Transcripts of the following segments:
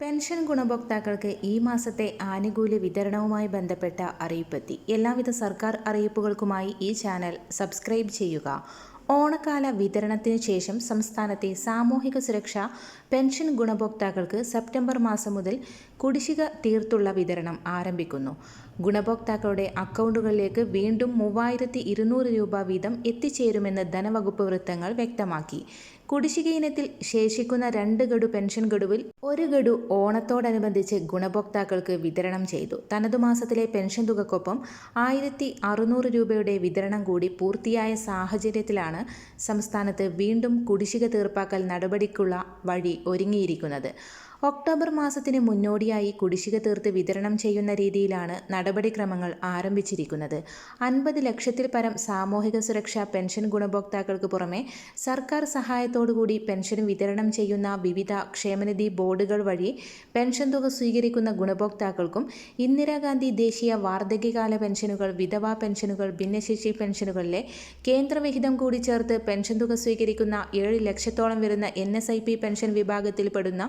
Pension ഗുണഭോക്താക്കൾക്ക് ഈ മാസത്തെ ആനുകൂല്യ വിതരണവുമായി ബന്ധപ്പെട്ട അറിയിപ്പെത്തി. എല്ലാവിധ സർക്കാർ അറിയിപ്പുകൾക്കുമായി ഈ ചാനൽ സബ്സ്ക്രൈബ് ചെയ്യുക. ഓണക്കാല വിതരണത്തിന് ശേഷം സംസ്ഥാനത്തെ സാമൂഹിക സുരക്ഷ പെൻഷൻ ഗുണഭോക്താക്കൾക്ക് സെപ്റ്റംബർ മാസം മുതൽ കുടിശ്ശിക തീർത്തുള്ള വിതരണം ആരംഭിക്കുന്നു. ഗുണഭോക്താക്കളുടെ അക്കൗണ്ടുകളിലേക്ക് വീണ്ടും മൂവായിരത്തി രൂപ വീതം എത്തിച്ചേരുമെന്ന് ധനവകുപ്പ് വൃത്തങ്ങൾ വ്യക്തമാക്കി. കുടിശ്ശിക ഇനത്തിൽ ശേഷിക്കുന്ന രണ്ട് ഗഡു പെൻഷൻ ഗഡുവിൽ ഒരു ഗഡു ഓണത്തോടനുബന്ധിച്ച് ഗുണഭോക്താക്കൾക്ക് വിതരണം ചെയ്തു. തനതു മാസത്തിലെ പെൻഷൻ തുകക്കൊപ്പം ആയിരത്തി അറുന്നൂറ് രൂപയുടെ വിതരണം കൂടി പൂർത്തിയായ സാഹചര്യത്തിലാണ് സംസ്ഥാനത്ത് വീണ്ടും കുടിശ്ശിക തീർപ്പാക്കൽ നടപടിക്കുള്ള വഴി ഒരുങ്ങിയിരിക്കുന്നത്. ഒക്ടോബർ മാസത്തിന് മുന്നോടിയായി കുടിശ്ശിക തീർത്ത് വിതരണം ചെയ്യുന്ന രീതിയിലാണ് നടപടിക്രമങ്ങൾ ആരംഭിച്ചിരിക്കുന്നത്. അൻപത് ലക്ഷത്തിൽ പരം സാമൂഹിക സുരക്ഷാ പെൻഷൻ ഗുണഭോക്താക്കൾക്ക് പുറമെ സർക്കാർ സഹായത്തോടുകൂടി പെൻഷൻ വിതരണം ചെയ്യുന്ന വിവിധ ക്ഷേമനിധി ബോർഡുകൾ വഴി പെൻഷൻ തുക സ്വീകരിക്കുന്ന ഗുണഭോക്താക്കൾക്കും ഇന്ദിരാഗാന്ധി ദേശീയ വാർദ്ധക്യകാല പെൻഷനുകൾ വിധവാ പെൻഷനുകൾ ഭിന്നശേഷി പെൻഷനുകളിലെ കേന്ദ്രവിഹിതം കൂടി ചേർത്ത് പെൻഷൻ തുക സ്വീകരിക്കുന്ന ഏഴ് ലക്ഷത്തോളം വരുന്ന എൻ പെൻഷൻ വിഭാഗത്തിൽപ്പെടുന്ന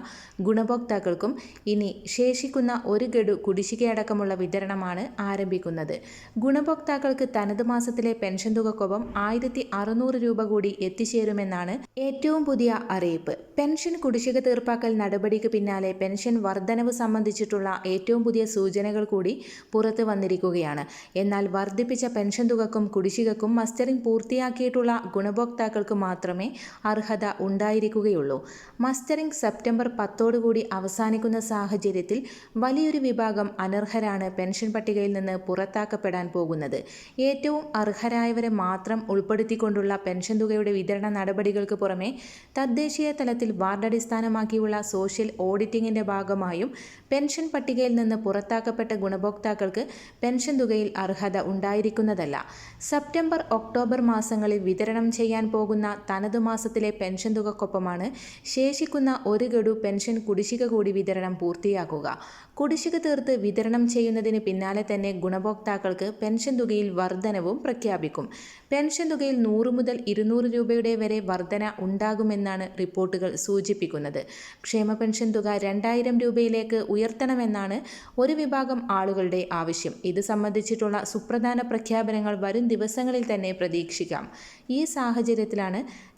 ഗുണഭോക്താക്കൾക്കും ഇനി ശേഷിക്കുന്ന ഒരു ഗഡു കുടിശ്ശികയടക്കമുള്ള വിതരണമാണ് ആരംഭിക്കുന്നത്. ഗുണഭോക്താക്കൾക്ക് തനത് മാസത്തിലെ പെൻഷൻ തുകക്കൊപ്പം ആയിരത്തി അറുന്നൂറ് രൂപ കൂടി എത്തിച്ചേരുമെന്നാണ് ഏറ്റവും പുതിയ അറിയിപ്പ്. പെൻഷൻ കുടിശ്ശിക തീർപ്പാക്കൽ നടപടിക്ക് പിന്നാലെ പെൻഷൻ വർധനവ് സംബന്ധിച്ചിട്ടുള്ള ഏറ്റവും പുതിയ സൂചനകൾ കൂടി പുറത്തു വന്നിരിക്കുകയാണ്. എന്നാൽ വർദ്ധിപ്പിച്ച പെൻഷൻ തുകക്കും കുടിശ്ശികക്കും മസ്റ്ററിംഗ് പൂർത്തിയാക്കിയിട്ടുള്ള ഗുണഭോക്താക്കൾക്ക് മാത്രമേ അർഹത ഉണ്ടായിരിക്കുകയുള്ളൂ. മസ്റ്ററിംഗ് സെപ്റ്റംബർ പത്തോടുകൂടി കൂടി അവസാനിക്കുന്ന സാഹചര്യത്തിൽ വലിയൊരു വിഭാഗം അനർഹരാണ് പെൻഷൻ പട്ടികയിൽ നിന്ന് പുറത്താക്കപ്പെടാൻ പോകുന്നത്. ഏറ്റവും അർഹരായവരെ മാത്രം ഉൾപ്പെടുത്തിക്കൊണ്ടുള്ള പെൻഷൻ തുകയുടെ വിതരണ നടപടികൾക്ക് പുറമെ തദ്ദേശീയ തലത്തിൽ വാർഡടിസ്ഥാനമാക്കിയുള്ള സോഷ്യൽ ഓഡിറ്റിംഗിന്റെ ഭാഗമായും പെൻഷൻ പട്ടികയിൽ നിന്ന് പുറത്താക്കപ്പെട്ട ഗുണഭോക്താക്കൾക്ക് പെൻഷൻ തുകയിൽ അർഹത ഉണ്ടായിരിക്കുന്നതല്ല. സെപ്റ്റംബർ ഒക്ടോബർ മാസങ്ങളിൽ വിതരണം ചെയ്യാൻ പോകുന്ന തനതു മാസത്തിലെ പെൻഷൻ തുകക്കൊപ്പമാണ് ശേഷിക്കുന്ന ഒരു ഗഡു പെൻഷൻ കുടിശ്ശിക കൂടി വിതരണം പൂർത്തിയാക്കുക. കുടിശ്ശിക തീർത്ത് വിതരണം ചെയ്യുന്നതിന് പിന്നാലെ തന്നെ ഗുണഭോക്താക്കൾക്ക് പെൻഷൻ തുകയിൽ വർധനവും പ്രഖ്യാപിക്കും. പെൻഷൻ തുകയിൽ നൂറ് മുതൽ ഇരുന്നൂറ് രൂപയുടെ വരെ വർധന ഉണ്ടാകുമെന്നാണ് റിപ്പോർട്ടുകൾ സൂചിപ്പിക്കുന്നത്. ക്ഷേമ പെൻഷൻ തുക രണ്ടായിരം രൂപയിലേക്ക് ഉയർത്തണമെന്നാണ് ഒരു വിഭാഗം ആളുകളുടെ ആവശ്യം. ഇത് സംബന്ധിച്ചിട്ടുള്ള സുപ്രധാന പ്രഖ്യാപനങ്ങൾ വരും ദിവസങ്ങളിൽ തന്നെ പ്രതീക്ഷിക്കാം. ഈ സാഹചര്യത്തിലാണ്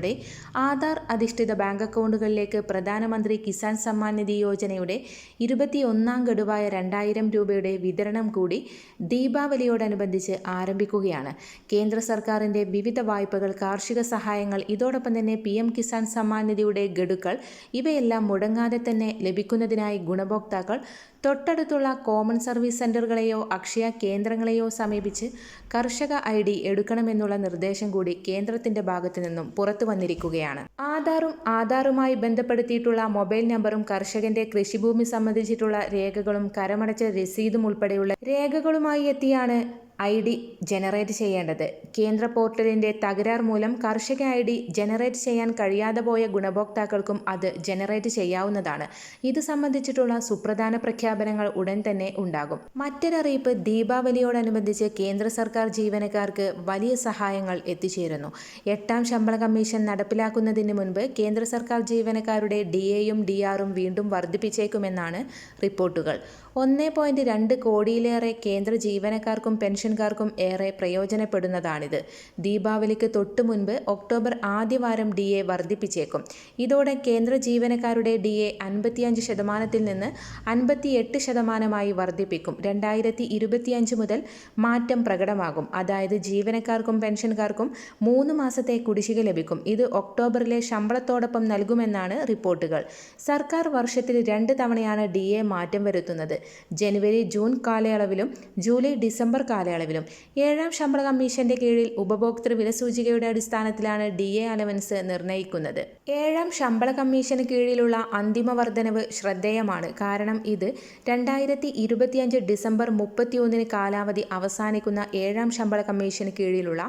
ആളുകളുടെ ആധാർ അധിഷ്ഠിത ബാങ്ക് അക്കൗണ്ടുകളിലേക്ക് പ്രധാനമന്ത്രി കിസാൻ സമ്മാൻ നിധി യോജനയുടെ ഇരുപത്തിയൊന്നാം ഗഡുവായ രണ്ടായിരം രൂപയുടെ വിതരണം കൂടി ദീപാവലിയോടനുബന്ധിച്ച് ആരംഭിക്കുകയാണ്. കേന്ദ്ര സർക്കാരിന്റെ വിവിധ വായ്പകൾ കാർഷിക സഹായങ്ങൾ ഇതോടൊപ്പം തന്നെ പി എം കിസാൻ സമ്മാൻ നിധിയുടെ ഗഡുക്കൾ ഇവയെല്ലാം മുടങ്ങാതെ തന്നെ ലഭിക്കുന്നതിനായി ഗുണഭോക്താക്കൾ തൊട്ടടുത്തുള്ള കോമൺ സർവീസ് സെന്ററുകളെയോ അക്ഷയ കേന്ദ്രങ്ങളെയോ സമീപിച്ച് കർഷക ഐ ഡി എടുക്കണമെന്നുള്ള നിർദ്ദേശം കൂടി കേന്ദ്രത്തിന്റെ ഭാഗത്തു നിന്നും പുറത്തു വന്നിരിക്കുകയാണ്. ആധാറും ആധാറുമായി ബന്ധപ്പെടുത്തിയിട്ടുള്ള മൊബൈൽ നമ്പറും കർഷകന്റെ കൃഷിഭൂമി സംബന്ധിച്ചിട്ടുള്ള രേഖകളും കരമടച്ച രസീതും ഉൾപ്പെടെയുള്ള രേഖകളുമായി എത്തിയാണ് ഐ ഡി ജനറേറ്റ് ചെയ്യേണ്ടത്. കേന്ദ്ര പോർട്ടലിന്റെ തകരാർ മൂലം കർഷക ഐ ഡി ജനറേറ്റ് ചെയ്യാൻ കഴിയാതെ പോയ ഗുണഭോക്താക്കൾക്കും അത് ജനറേറ്റ് ചെയ്യാവുന്നതാണ്. ഇത് സംബന്ധിച്ചിട്ടുള്ള സുപ്രധാന പ്രഖ്യാപനങ്ങൾ ഉടൻ തന്നെ ഉണ്ടാകും. മറ്റൊരറിയിപ്പ് ദീപാവലിയോടനുബന്ധിച്ച് കേന്ദ്ര സർക്കാർ ജീവനക്കാർക്ക് വലിയ സഹായങ്ങൾ എത്തിച്ചേരുന്നു. എട്ടാം ശമ്പള കമ്മീഷൻ നടപ്പിലാക്കുന്നതിന് മുൻപ് കേന്ദ്ര സർക്കാർ ജീവനക്കാരുടെ ഡി എയും ഡി ആറും വീണ്ടും വർദ്ധിപ്പിച്ചേക്കുമെന്നാണ് റിപ്പോർട്ടുകൾ. ഒന്ന് പോയിന്റ് രണ്ട് കോടിയിലേറെ കേന്ദ്ര ജീവനക്കാർക്കും പെൻഷൻകാർക്കും ഏറെ പ്രയോജനപ്പെടുന്നതാണിത്. ദീപാവലിക്ക് തൊട്ടു മുൻപ് ഒക്ടോബർ ആദ്യവാരം ഡി എ വർദ്ധിപ്പിച്ചേക്കും. ഇതോടെ കേന്ദ്ര ജീവനക്കാരുടെ ഡി എ അൻപത്തിയഞ്ച് ശതമാനത്തിൽ നിന്ന് അൻപത്തിയെട്ട് ശതമാനമായി വർദ്ധിപ്പിക്കും. രണ്ടായിരത്തി ഇരുപത്തിയഞ്ച് മുതൽ മാറ്റം പ്രകടമാകും. അതായത് ജീവനക്കാർക്കും പെൻഷൻകാർക്കും മൂന്ന് മാസത്തെ കുടിശ്ശിക ലഭിക്കും. ഇത് ഒക്ടോബറിലെ ശമ്പളത്തോടൊപ്പം നൽകുമെന്നാണ് റിപ്പോർട്ടുകൾ. സർക്കാർ വർഷത്തിൽ രണ്ട് തവണയാണ് ഡി എ മാറ്റം വരുത്തുന്നത്. ജനുവരി ജൂൺ കാലയളവിലും ജൂലൈ ഡിസംബർ കാലയളവിലും. ഏഴാം ശമ്പള കമ്മീഷന്റെ കീഴിൽ ഉപഭോക്തൃ വില സൂചികയുടെ അടിസ്ഥാനത്തിലാണ് ഡി എ അലവൻസ് നിർണയിക്കുന്നത് ഏഴാം ശമ്പള കമ്മീഷന് കീഴിലുള്ള അന്തിമ വർധനവ് ശ്രദ്ധേയമാണ്. കാരണം ഇത് രണ്ടായിരത്തി ഇരുപത്തിയഞ്ച് ഡിസംബർ മുപ്പത്തിയൊന്നിന് കാലാവധി അവസാനിക്കുന്ന ഏഴാം ശമ്പള കമ്മീഷന് കീഴിലുള്ള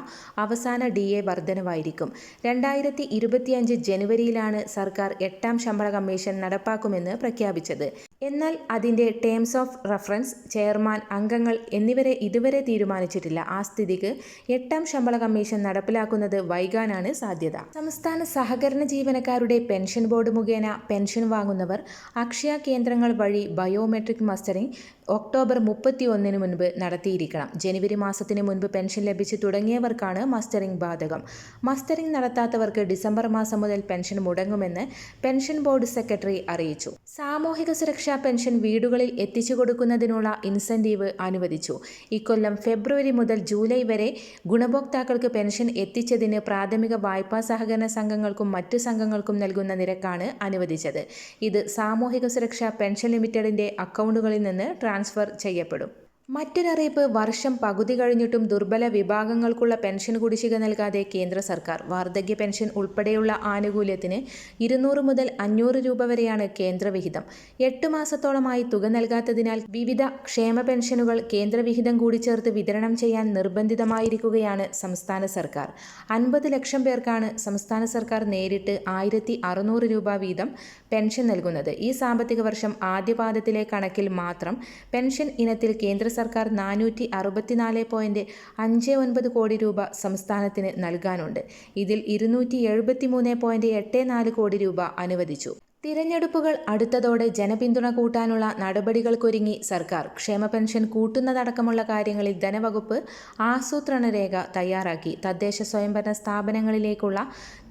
അവസാന ഡി എ വർധനവായിരിക്കും. രണ്ടായിരത്തി ഇരുപത്തിയഞ്ച് ജനുവരിയിലാണ് സർക്കാർ എട്ടാം ശമ്പള കമ്മീഷൻ നടപ്പാക്കുമെന്ന് പ്രഖ്യാപിച്ചത്. എന്നാൽ അതിന്റെ ടേംസ് ഓഫ് റഫറൻസ് ചെയർമാൻ അംഗങ്ങൾ എന്നിവരെ ഇതുവരെ തീരുമാനിച്ചിട്ടില്ല. ആ സ്ഥിതിക്ക് എട്ടാം ശമ്പള കമ്മീഷൻ നടപ്പിലാക്കുന്നത് വൈകാനാണ് സാധ്യത. സംസ്ഥാന സഹകരണ ജീവനക്കാരുടെ പെൻഷൻ ബോർഡ് മുഖേന പെൻഷൻ വാങ്ങുന്നവർ അക്ഷയ കേന്ദ്രങ്ങൾ വഴി ബയോമെട്രിക് മസ്റ്ററിംഗ് ഒക്ടോബർ മുപ്പത്തി ഒന്നിന് മുൻപ് നടത്തിയിരിക്കണം. ജനുവരി മാസത്തിന് മുൻപ് പെൻഷൻ ലഭിച്ചു തുടങ്ങിയവർക്കാണ് മസ്റ്ററിംഗ് ബാധകം. മസ്റ്ററിംഗ് നടത്താത്തവർക്ക് ഡിസംബർ മാസം മുതൽ പെൻഷൻ മുടങ്ങുമെന്ന് പെൻഷൻ ബോർഡ് സെക്രട്ടറി അറിയിച്ചു. സാമൂഹിക സുരക്ഷാ പെൻഷൻ വീടുകളിൽ എത്തിച്ചു കൊടുക്കുന്നതിനുള്ള ഇൻസെന്റീവ് അനുവദിച്ചു. ഇക്കൊല്ലം ഫെബ്രുവരി മുതൽ ജൂലൈ വരെ ഗുണഭോക്താക്കൾക്ക് പെൻഷൻ എത്തിച്ചതിന് പ്രാഥമിക വായ്പാ സഹകരണ സംഘങ്ങൾക്കും മറ്റു സംഘങ്ങൾക്കും നൽകുന്ന നിരക്കാണ് അനുവദിച്ചത്. ഇത് സാമൂഹിക സുരക്ഷാ പെൻഷൻ ലിമിറ്റഡിന്റെ അക്കൗണ്ടുകളിൽ നിന്ന് ട്രാൻസ്ഫർ ചെയ്യപ്പെടും. മറ്റൊരറിയിപ്പ് വർഷം പകുതി കഴിഞ്ഞിട്ടും ദുർബല വിഭാഗങ്ങൾക്കുള്ള പെൻഷൻ കുടിശ്ശിക നൽകാതെ കേന്ദ്ര സർക്കാർ. വാർദ്ധക്യ പെൻഷൻ ഉൾപ്പെടെയുള്ള ആനുകൂല്യത്തിന് ഇരുന്നൂറ് മുതൽ അഞ്ഞൂറ് രൂപ വരെയാണ് കേന്ദ്രവിഹിതം എട്ട് മാസത്തോളമായി തുക നൽകാത്തതിനാൽ വിവിധ ക്ഷേമ പെൻഷനുകൾ കേന്ദ്രവിഹിതം കൂടി ചേർത്ത് വിതരണം ചെയ്യാൻ നിർബന്ധിതമായിരിക്കുകയാണ് സംസ്ഥാന സർക്കാർ. അൻപത് ലക്ഷം പേർക്കാണ് സംസ്ഥാന സർക്കാർ നേരിട്ട് ആയിരത്തി അറുന്നൂറ് രൂപ വീതം പെൻഷൻ നൽകുന്നത്. ഈ സാമ്പത്തിക വർഷം ആദ്യപാദത്തിലെ കണക്കിൽ മാത്രം പെൻഷൻ ഇനത്തിൽ കേന്ദ്ര സർക്കാർ നാനൂറ്റി അറുപത്തിനാല് പോയിന്റ് അഞ്ച് ഒൻപത് കോടി രൂപ സംസ്ഥാനത്തിന് നൽകാനുണ്ട്. ഇതിൽ ഇരുന്നൂറ്റി എഴുപത്തി മൂന്ന് പോയിന്റ് എട്ട് നാല് കോടി രൂപ അനുവദിച്ചു. തിരഞ്ഞെടുപ്പുകൾ അടുത്തതോടെ ജനപിന്തുണ കൂട്ടാനുള്ള നടപടികൾക്കൊരുങ്ങി സർക്കാർ. ക്ഷേമ പെൻഷൻ കൂട്ടുന്നതടക്കമുള്ള കാര്യങ്ങളിൽ ധനവകുപ്പ് ആസൂത്രണ രേഖ തയ്യാറാക്കി. തദ്ദേശ സ്വയംഭരണ സ്ഥാപനങ്ങളിലേക്കുള്ള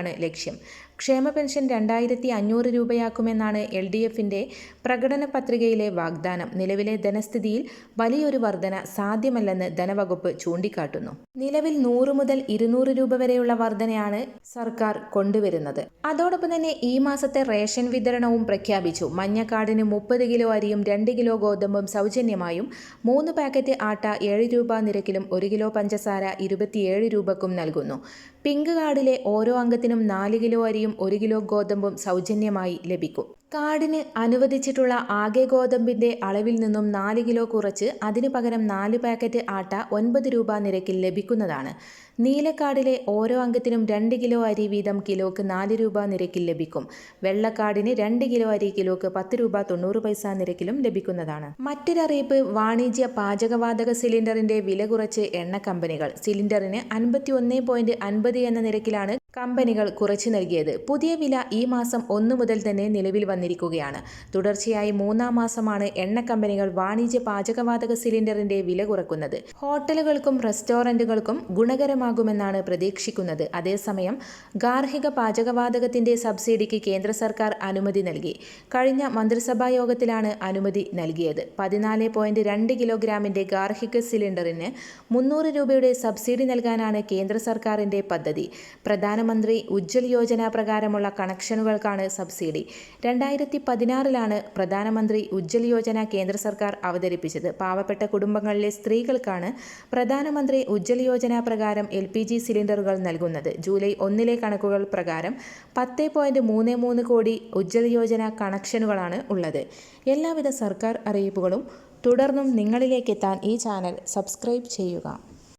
ലക്ഷ്യം. ക്ഷേമ പെൻഷൻ രണ്ടായിരത്തി അഞ്ഞൂറ് രൂപയാക്കുമെന്നാണ് എൽ ഡി എഫിന്റെ പ്രകടന പത്രികയിലെ വാഗ്ദാനം. നിലവിലെ ധനസ്ഥിതിയിൽ വലിയൊരു വർധന സാധ്യമല്ലെന്ന് ധനവകുപ്പ് ചൂണ്ടിക്കാട്ടുന്നു. നിലവിൽ നൂറ് മുതൽ ഇരുന്നൂറ് രൂപ വരെയുള്ള വർധനയാണ് സർക്കാർ കൊണ്ടുവരുന്നത്. അതോടൊപ്പം തന്നെ ഈ മാസത്തെ റേഷൻ വിതരണവും പ്രഖ്യാപിച്ചു. മഞ്ഞക്കാടിന് മുപ്പത് കിലോ അരിയും രണ്ട് കിലോ ഗോതമ്പും സൗജന്യമായും മൂന്ന് പാക്കറ്റ് ആട്ട ഏഴ് രൂപ നിരക്കിലും ഒരു കിലോ പഞ്ചസാര ഇരുപത്തിയേഴ് രൂപക്കും നൽകുന്നു. പിങ്ക് കാർഡിലെ ഓരോ അംഗത്തിനും നാല് കിലോ അരിയും ഒരു കിലോ ഗോതമ്പും സൗജന്യമായി ലഭിക്കും കാർഡിന് അനുവദിച്ചിട്ടുള്ള ആകെ ഗോതമ്പിന്റെ അളവിൽ നിന്നും നാല് കിലോ കുറച്ച് അതിനു പകരം നാല് പാക്കറ്റ് ആട്ട ഒൻപത് രൂപ നിരക്കിൽ ലഭിക്കുന്നതാണ്. നീലക്കാടിലെ ഓരോ അംഗത്തിനും രണ്ട് കിലോ അരി വീതം കിലോക്ക് നാല് രൂപ നിരക്കിൽ ലഭിക്കും. വെള്ളക്കാടിന് രണ്ട് കിലോ അരി കിലോക്ക് പത്ത് രൂപ തൊണ്ണൂറ് പൈസ നിരക്കിലും ലഭിക്കുന്നതാണ്. മറ്റൊരറിയിപ്പ് വാണിജ്യ പാചകവാതക സിലിണ്ടറിന്റെ വില കുറച്ച് എണ്ണ കമ്പനികൾ. സിലിണ്ടറിന് അൻപത്തി എന്ന നിരക്കിലാണ് കമ്പനികൾ കുറച്ചു നൽകിയത്. പുതിയ വില ഈ മാസം ഒന്ന് മുതൽ തന്നെ നിലവിൽ വന്നിരിക്കുകയാണ്. തുടർച്ചയായി മൂന്നാം മാസമാണ് എണ്ണ കമ്പനികൾ വാണിജ്യ പാചകവാതക സിലിണ്ടറിന്റെ വില കുറക്കുന്നത്. ഹോട്ടലുകൾക്കും റെസ്റ്റോറന്റുകൾക്കും ഗുണകരമാകുമെന്നാണ് പ്രതീക്ഷിക്കുന്നത്. അതേസമയം ഗാർഹിക പാചകവാതകത്തിന്റെ സബ്സിഡിക്ക് കേന്ദ്ര സർക്കാർ അനുമതി നൽകി. കഴിഞ്ഞ മന്ത്രിസഭാ യോഗത്തിലാണ് അനുമതി നൽകിയത്. പതിനാല് പോയിന്റ് രണ്ട് കിലോഗ്രാമിന്റെ ഗാർഹിക സിലിണ്ടറിന് മുന്നൂറ് രൂപയുടെ സബ്സിഡി നൽകാനാണ് കേന്ദ്ര സർക്കാരിന്റെ പദ്ധതി. പ്രധാനമന്ത്രി ഉജ്ജ്വൽ യോജന പ്രകാരമുള്ള കണക്ഷനുകൾക്കാണ് സബ്സിഡി. രണ്ടായിരത്തി പതിനാറിലാണ് പ്രധാനമന്ത്രി ഉജ്ജ്വൽ യോജന കേന്ദ്ര സർക്കാർ അവതരിപ്പിച്ചത്. പാവപ്പെട്ട കുടുംബങ്ങളിലെ സ്ത്രീകൾക്കാണ് പ്രധാനമന്ത്രി ഉജ്ജ്വൽ യോജന പ്രകാരം എൽ പി ജി സിലിണ്ടറുകൾ നൽകുന്നത്. ജൂലൈ ഒന്നിലെ കണക്കുകൾ പ്രകാരം പത്ത് പോയിന്റ് മൂന്ന് മൂന്ന് കോടി ഉജ്ജ്വൽ യോജന കണക്ഷനുകളാണ് ഉള്ളത്. എല്ലാവിധ സർക്കാർ അറിയിപ്പുകളും തുടർന്നും നിങ്ങളിലേക്കെത്താൻ ഈ ചാനൽ സബ്സ്ക്രൈബ് ചെയ്യുക.